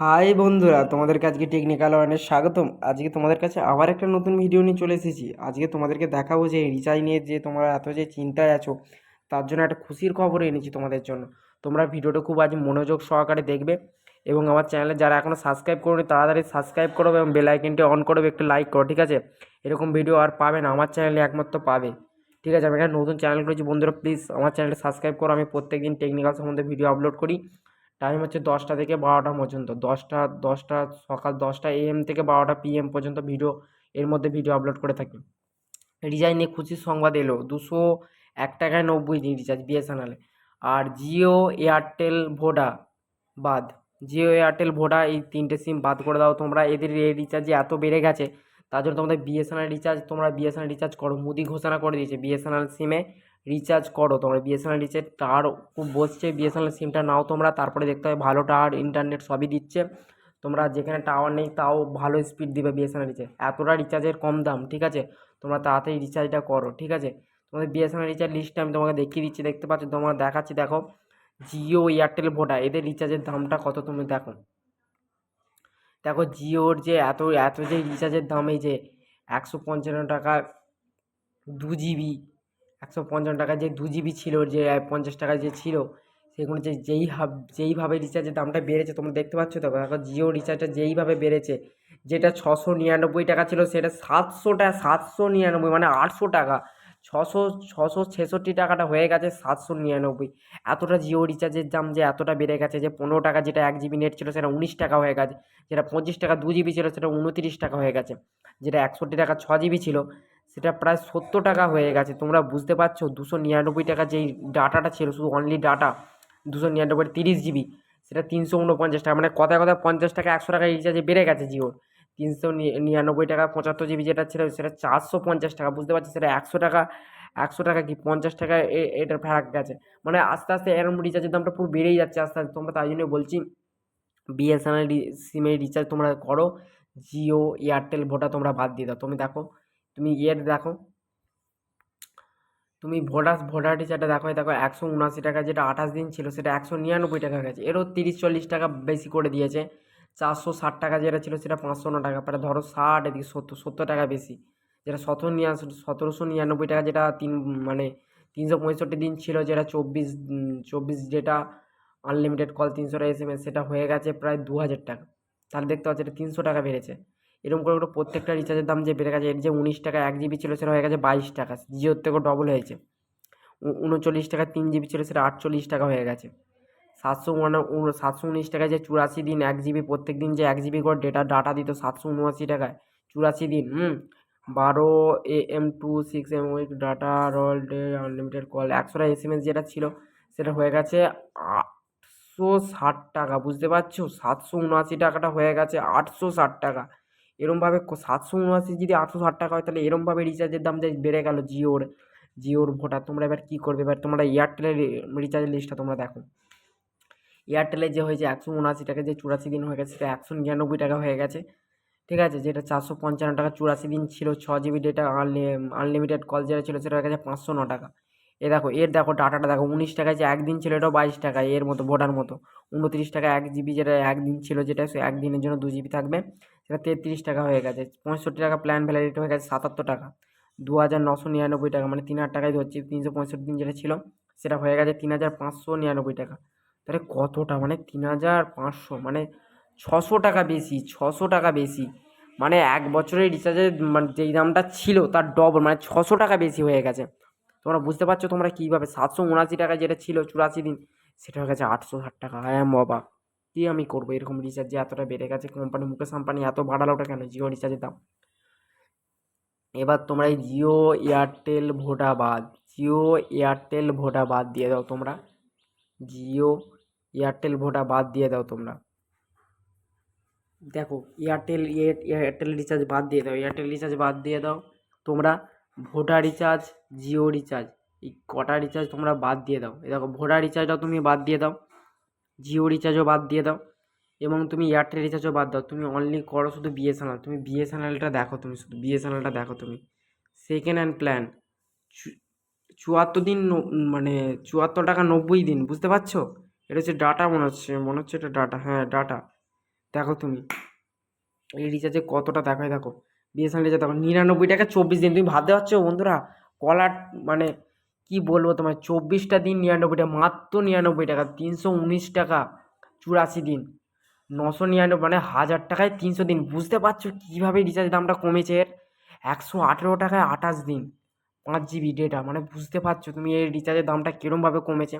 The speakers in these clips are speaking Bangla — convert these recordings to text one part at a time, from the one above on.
হাই বন্ধুরা, তোমাদেরকে আজকে টেকনিক্যাল ওয়ানের স্বাগতম। আজকে তোমাদের কাছে আবার একটা নতুন ভিডিও নিয়ে চলে এসেছি। আজকে তোমাদেরকে দেখাবো যে রিচার্জ নিয়ে যে তোমরা এত যে চিন্তায় আছো, তার জন্য একটা খুশির খবর এনেছি তোমাদের জন্য। তোমরা ভিডিওটা খুব আজ মনোযোগ সহকারে দেখবে এবং আমার চ্যানেলে যারা এখনও সাবস্ক্রাইব করোনি, তাড়াতাড়ি সাবস্ক্রাইব করো এবং বেল অন করবে একটু লাইক করো, ঠিক আছে? এরকম ভিডিও আর পাবে না, আমার চ্যানেলে একমাত্র পাবে। ঠিক আছে, আমি একটা নতুন চ্যানেল করেছি বন্ধুরা প্লিজ আমার চ্যানেলটা সাবস্ক্রাইব করো। আমি প্রত্যেক দিন টেকনিক্যাল সম্বন্ধে ভিডিও আপলোড করি। টাইম হচ্ছে দশটা থেকে বারোটা পর্যন্ত। দশটা দশটা, সকাল দশটা এএম থেকে বারোটা পিএম পর্যন্ত ভিডিও এর মধ্যে ভিডিও আপলোড করে থাকি। রিচার্জ নিয়ে খুশির সংবাদ এলো। দুশো এক টাকায় নব্বই দিন রিচার্জ বিএসএনএলে আর জিও এয়ারটেল ভোডা বাদ। জিও এয়ারটেল ভোডা এই তিনটে সিম বাদ করে দাও। তোমরা এদের রিচার্জ এত বেড়ে গেছে, তার জন্য তোমাদের বিএসএনএল রিচার্জ তোমরা বিএসএনএল রিচার্জ করো। মোদি ঘোষণা করে দিয়েছে বিএসএনএল সিমে রিচার্জ করো। তোমরা বিএসএনএল রিচার্জ টাওয়ার খুব বসছে। বিএসএনএল সিমটা নাও তোমরা, তারপরে দেখতে হবে ভালো টাওয়ার ইন্টারনেট সবই দিচ্ছে। তোমরা যেখানে টাওয়ার নেই তাও ভালো স্পিড দিবে বিএসএনএল রিচার্জ এতটা রিচার্জের কম দাম, ঠিক আছে? তোমরা তাড়াতাড়ি রিচার্জটা করো, ঠিক আছে? তোমাদের বিএসএনএল রিচার্জ লিস্টটা আমি তোমাকে দেখিয়ে দিচ্ছি, দেখতে পাচ্ছ? তোমরা দেখাচ্ছি, দেখো। জিও এয়ারটেল ভোডা এদের রিচার্জের দামটা কত তুমি দেখো। দেখো জিওর যে এত এত যে রিচার্জের দাম, এই যে একশো পঞ্চান্ন টাকা, দু জিবি একশো পঞ্চান্ন টাকা যে দু জিবি ছিল, যে পঞ্চাশ টাকা যে ছিল, সেগুলো যে যেই হাব যেইভাবে রিচার্জের দামটা বেড়েছে, তোমরা দেখতে পাচ্ছ তো? দেখো জিও রিচার্জটা যেইভাবে বেড়েছে, যেটা ছশো নিরানব্বই টাকা ছিল, সেটা সাতশো টাকা, সাতশো নিরানব্বই মানে আটশো টাকা, ছশো ছশো ছেষট্টি টাকাটা হয়ে গেছে সাতশো নিরানব্বই। এতটা জিও রিচার্জের দাম যে এতটা বেড়ে গেছে, যে পনেরো টাকা যেটা এক জিবি নেট ছিল, সেটা উনিশ টাকা হয়ে গেছে, যেটা পঁচিশ টাকা দু জিবি ছিল, সেটা উনতিরিশ টাকা হয়ে গেছে, যেটা একষট্টি টাকা ছ জিবি ছিল সেটা প্রায় সত্তর টাকা হয়ে গেছে। তোমরা বুঝতে পারছ, দুশো নিরানব্বই টাকা যেই ডাটাটা ছিল, শুধু অনলি ডাটা দুশো নিরানব্বই, তিরিশ জিবি সেটা তিনশো উনপঞ্চাশ টাকা। মানে কথায় কথায় পঞ্চাশ টাকা, একশো টাকা রিচার্জে বেড়ে গেছে জিওর। তিনশো নিরানব্বই টাকা, পঁচাত্তর জিবি যেটা ছিল, সেটা চারশো পঞ্চাশ টাকা, বুঝতে পারছি? সেটা একশো টাকা একশো টাকা কি, পঞ্চাশ টাকা এটার ফারাক গেছে। মানে আস্তে আস্তে এরম রিচার্জের দামটা পুরো বেড়েই যাচ্ছে আস্তে আস্তে। তোমরা তাই জন্য বলছি বিএসএনএল সিমের রিচার্জ তোমরা করো, জিও, এয়ারটেল, ভোডা তোমরা বাদ দিয়ে দাও। তুমি দেখো তুমি ইয়ের দেখো। তুমি ভোডাস ভোডা রিচার্জটা দেখো দেখো একশো উনআশি টাকা যেটা আঠাশ দিন ছিল, সেটা একশো নিরানব্বই টাকা গেছে। এরও তিরিশ, চল্লিশ টাকা বেশি করে দিয়েছে। চারশো ষাট টাকা যেটা ছিল, সেটা পাঁচশো ন টাকা। প্রায় ধরো ষাট, এদিকে সত্তর সত্তর টাকা বেশি। যেটা সতেরো নিরা সতেরোশো নিরানব্বই টাকা যেটা তিন মানে তিনশো পঁয়ষট্টি দিন ছিল, যেটা চব্বিশ চব্বিশ যেটা আনলিমিটেড কল তিনশো টাকা এস এম এস সেটা হয়ে গেছে প্রায় দু হাজার টাকা। তাহলে দেখতে পাচ্ছি, এটা তিনশো টাকা বেড়েছে। এরকম করে করে প্রত্যেকটা রিচার্জের দাম যে বেড়ে গেছে, এর যে উনিশ টাকা এক জিবি ছিল সেটা হয়ে গেছে বাইশ টাকা জিওর থেকেও ডবল হয়েছে। উনচল্লিশ টাকা তিন জিবি ছিল সেটা আটচল্লিশ টাকা হয়ে গেছে। সাতশো মানে সাতশো উনিশ টাকায় যে চুরাশি দিন এক জিবি প্রত্যেক দিন যে এক জিবি করে ডেটা ডাটা দিত সাতশো উনআশি টাকায়, চুরাশি দিন, হুম? বারো A M to six M week data roll day unlimited call একশোটা এস এম এস যেটা ছিল সেটা হয়ে গেছে আটশো ষাট টাকা, বুঝতে পারছ? সাতশো উনআশি টাকাটা হয়ে গেছে আটশো ষাট টাকা। এরমভাবে সাতশো উনআশি যদি আটশো ষাট টাকা হয়, তাহলে এরমভাবে রিচার্জের দাম যে বেড়ে গেল জিওর জিওর ভোটার তোমরা এবার কী করবে? এবার তোমরা এয়ারটেলের রিচার্জের লিস্টটা তোমরা দেখো। এয়ারটেলে যে হয়েছে একশো উনআশি টাকা, যে চুরাশি দিন হয়ে গেছে, সেটা একশো নিরানব্বই টাকা হয়ে গেছে। ঠিক আছে? যেটা চারশো পঞ্চান্ন টাকা, চুরাশি দিন ছিল, ছ জিবি ডেটা আনলিমিটেড কল যেটা ছিল সেটা হয়ে গেছে পাঁচশো ন টাকা। এ দেখো, এর দেখো ডাটাটা দেখো, উনিশ টাকায় যে একদিন ছিল এটাও বাইশ টাকায়, এর মতো ভোটার মতো। উনত্রিশ টাকা এক জিবি যেটা একদিন ছিল যেটা, সে একদিনের জন্য দু জিবি থাকবে, সেটা তেত্রিশ টাকা হয়ে গেছে। পঁয়ষট্টি টাকা প্ল্যান ভ্যালিডিটি হয়ে গেছে সাতাত্তর টাকা। দু হাজার নশো নিরানব্বই টাকা মানে তিন হাজার টাকায় ধরছি, তিনশো পঁয়ষট্টি দিন যেটা ছিল, সেটা হয়ে গেছে তিন হাজার পাঁচশো নিরানব্বই টাকা। তাহলে কতটা? মানে তিন হাজার পাঁচশো মানে ছশো টাকা বেশি, ছশো টাকা বেশি। মানে এক বছরের রিচার্জের মানে যেই দামটা ছিল, তার ডবল মানে ছশো টাকা বেশি হয়ে গেছে। তোমরা বুঝতে পারছ তোমরা কীভাবে? সাতশো উনআশি টাকা যেটা ছিল চুরাশি দিন সেটা হয়ে গেছে আটশো ষাট টাকা। হ্যাঁ বাবা, কী আমি করব? এরকম রিচার্জ এতটা বেড়ে গেছে কোম্পানি মুকেশ আম্পানি এত বাড়ালো ওটা কেন? জিও রিচার্জের দাম। এবার তোমরা এই জিও, এয়ারটেল ভোডা বাদ জিও, এয়ারটেল ভোডা বাদ দিয়ে দাও তোমরা। জিও, এয়ারটেল ভোডা বাদ দিয়ে দাও তোমরা। দেখো, এয়ারটেল এয়ারটেল রিচার্জ বাদ দিয়ে দাও। এয়ারটেল রিচার্জ বাদ দিয়ে দাও তোমরা। ভোডা রিচার্জ, জিও রিচার্জ, এই কটা রিচার্জ তোমরা বাদ দিয়ে দাও। এই দেখো ভোডা রিচার্জটাও তুমি বাদ দিয়ে দাও, জিও রিচার্জও বাদ দিয়ে দাও, এবং তুমি এয়ারটেল রিচার্জও বাদ দাও। তুমি অনলি করো শুধু বিএসএনএল তুমি বিএসএনএলটা দেখো তুমি শুধু বিএসএনএলটা দেখো তুমি। সেকেন্ড হ্যান্ড প্ল্যান চুয়াত্তর দিন মানে চুয়াত্তর টাকা নব্বই দিন, বুঝতে পারছ? এটা হচ্ছে ডাটা মনে হচ্ছে মনে হচ্ছে এটা ডাটা হ্যাঁ ডাটা দেখো তুমি। এই রিচার্জে কতটা দেখায় দেখো। বিএসএনএল রিচার্জ দেখো নিরানব্বই টাকা চব্বিশ দিন। তুমি ভাবতে পারছ বন্ধুরা? কলার মানে কি বলব তোমার চব্বিশটা দিন নিরানব্বই টাকা, মাত্র নিরানব্বই টাকা, তিনশো উনিশ টাকা, চুরাশি দিন। নশো নিরানব্বই মানে হাজার টাকায় তিনশো দিন। বুঝতে পারছ কীভাবে রিচার্জ দামটা কমেছে এর? একশো আঠেরো টাকায় আঠাশ দিন। পাঁচ জিবি ডেটা মানে বুঝতে পারছ তুমি এই রিচার্জের দামটা কীরমভাবে কমেছে।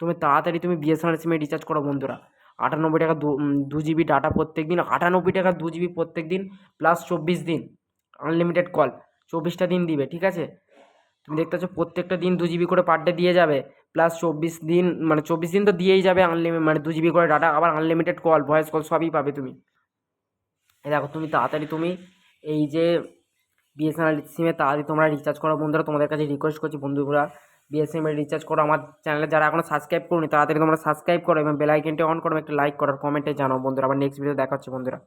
তুমি তাড়াতাড়ি তুমি বিএসএনএল সিমে রিচার্জ করো বন্ধুরা। আটানব্বই টাকা দু দু জিবি ডাটা প্রত্যেক দিন, আটানব্বই টাকা দু জিবি প্রত্যেক দিন প্লাস চব্বিশ দিন আনলিমিটেড কল চব্বিশটা দিন দিবে, ঠিক আছে? তুমি দেখতে পাচ্ছ প্রত্যেকটা দিন দু জিবি করে পার ডে দিয়ে যাবে প্লাস চব্বিশ দিন মানে চব্বিশ দিন তো দিয়েই যাবে আনলিমিট মানে দু জিবি করে ডাটা আবার আনলিমিটেড কল ভয়েস কল সবই পাবে তুমি। দেখো, তুমি তাড়াতাড়ি তুমি এই যে বিএসএনএল সিমে তাড়াতাড়ি তোমরা রিচার্জ করো। বন্ধুরা, তোমাদের কাছে রিকোয়েস্ট করছি, বন্ধুরা বিএসএনএল রিচার্জ করো। আমার চ্যানেলে যারা এখনও সাবস্ক্রাইব করুনি, তাড়াতাড়ি তোমরা সাবস্ক্রাইব করো এবং বেল আইকনটি অন করো একটা লাইক করো। কমেন্টে জানাও বন্ধুরা। আবার নেক্সট ভিডিও দেখা হচ্ছে বন্ধুরা।